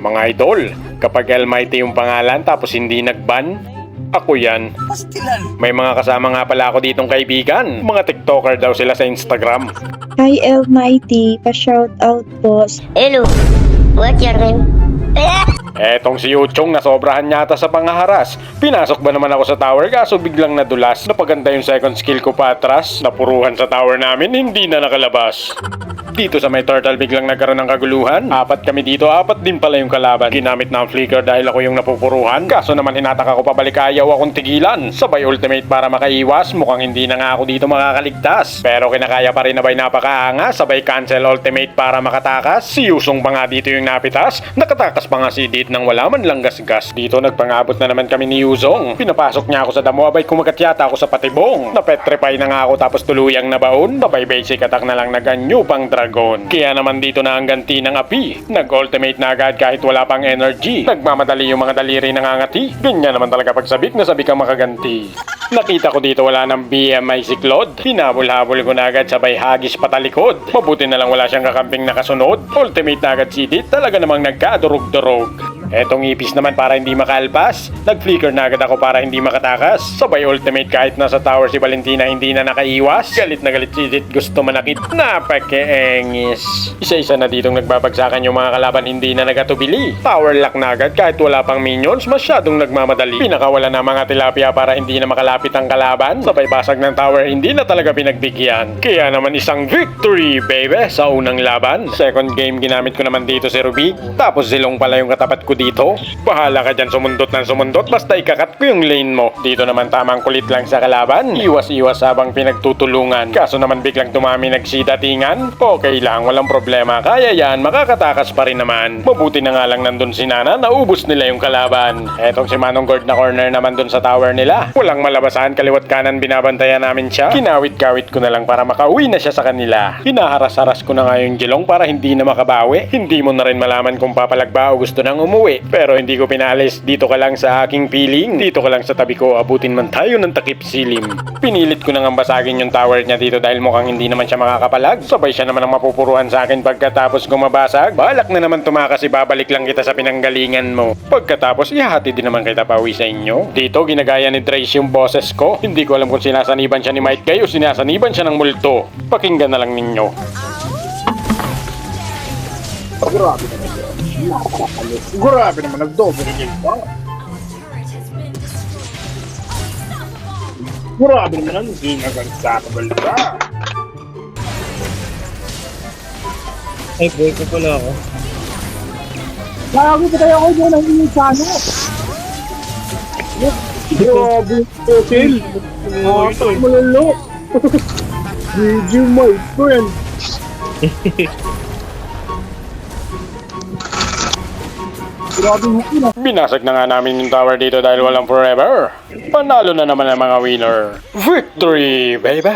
Mga idol, kapag Almighty yung pangalan tapos hindi nagban, ako yan. Pastilan. May mga kasama nga pala ako ditong kaibigan. Mga TikToker daw sila sa Instagram. Hi Almighty, pa-shout out po. Hello, what's your name? Etong si Yuchong na sobrahan yata sa pangaharas. Pinasok ba naman ako sa tower kaso biglang nadulas. Napaganda yung second skill ko pa atras. Napuruhan sa tower namin, hindi na nakalabas. Dito sa may turtle biglang nagkaroon ng kaguluhan. Apat kami dito, apat din pala yung kalaban. Ginamit na ang flicker dahil ako yung napupuruhan. Kaso naman hinatak ako pabalik ayaw akong tigilan. Sabay ultimate para makaiwas, mukhang hindi na nga ako dito makakaligtas. Pero kinakaya pa rin na ba'y napakaangas, sabay cancel ultimate para makatakas. Si Yusong pa nga dito yung napitas. Nakatakas pa nga si Dit nang wala man lang gasgas. Dito nagpangabot na naman kami ni Yuzong. Pinapasok niya ako sa damo, abay kumagat yata ako sa patibong. Napetrify na nga ako tapos tuluyang nabaon. Sabay basic attack na lang naganyo pang dragon. Kaya naman dito na ang ganti ng api. Nag-ultimate na agad kahit wala pang energy. Nagmamadali yung mga daliri nangangati. Ganyan naman talaga pag sabik na sabik ang makaganti. Nakita ko dito wala ng BMI si Claude. Hinabol-habol ko na agad sabay hagis patalikod. Mabuti na lang wala siyang kakamping nakasunod. Ultimate na agad si Dit. Talaga namang nagkadurog-durog. Etong ipis naman para hindi makalpas. Nag-flicker na agad ako para hindi makatakas. Sabay ultimate kahit nasa tower si Valentina hindi na nakaiwas. Galit na galit si Dit gusto manakit. Napaka-engis. Isa-isa na ditong nagbabagsakan yung mga kalaban hindi na nagatubili. Power lock na agad kahit wala pang minions masyadong nagmamadali. Pinakawala na mga tilapia para hindi na makalapit ang kalaban. Sabay basag ng tower hindi na talaga pinagbigyan. Kaya naman isang victory baby sa unang laban. Second game ginamit ko naman dito si Ruby. Tapos silong pala yung katapat ko dito. Bahala ka dyan sumundot ng sumundot basta ikakat ko yung lane mo. Dito naman tamang kulit lang sa kalaban. Iwas-iwas habang pinagtutulungan. Kaso naman biglang dumami nagsidatingan. Okay lang, walang problema. Kaya yan, makakatakas pa rin naman. Mabuti na nga lang nandun si Nana, naubos nila yung kalaban. Etong si Manong Gord na corner naman dun sa tower nila. Walang malabasan, kaliwat kanan binabantayan namin siya. Kinawit-kawit ko na lang para makauwi na siya sa kanila. Hinaharas-haras ko na nga yung gilong para hindi na makabawi. Hindi mo na rin malaman kung papalagba o gusto nang umuwi. Pero hindi ko pinalis. Dito ka lang sa aking piling. Dito ka lang sa tabi ko. Abutin man tayo ng takip silim. Pinilit ko nang basagin yung tower niya dito dahil mukhang hindi naman siya makakapalag. Sabay siya naman ang mapupuruan sa akin pagkatapos gumabasag. Balak na naman tumakas ibabalik lang kita sa pinanggalingan mo. Pagkatapos ihati din naman kita pauwi sa inyo. Dito ginagaya ni Trace yung boses ko. Hindi ko alam kung sinasaniban siya ni Mike Gay o sinasaniban siya ng multo. Pakinggan na lang ninyo. Grabe naman yun. Nakakapalit. Grabe naman, nag-double kill pa. Grabe naman, hindi nag-unstoppable ka. Ay, boy ko pala ako. Lagi pa tayo ako dyan ang inyong channel. Grabe, hotel. Nakakapalit malalo. GG, my friend. Binasag na nga namin yung tower dito dahil walang forever. Panalo na naman ang mga winner. Victory, baby!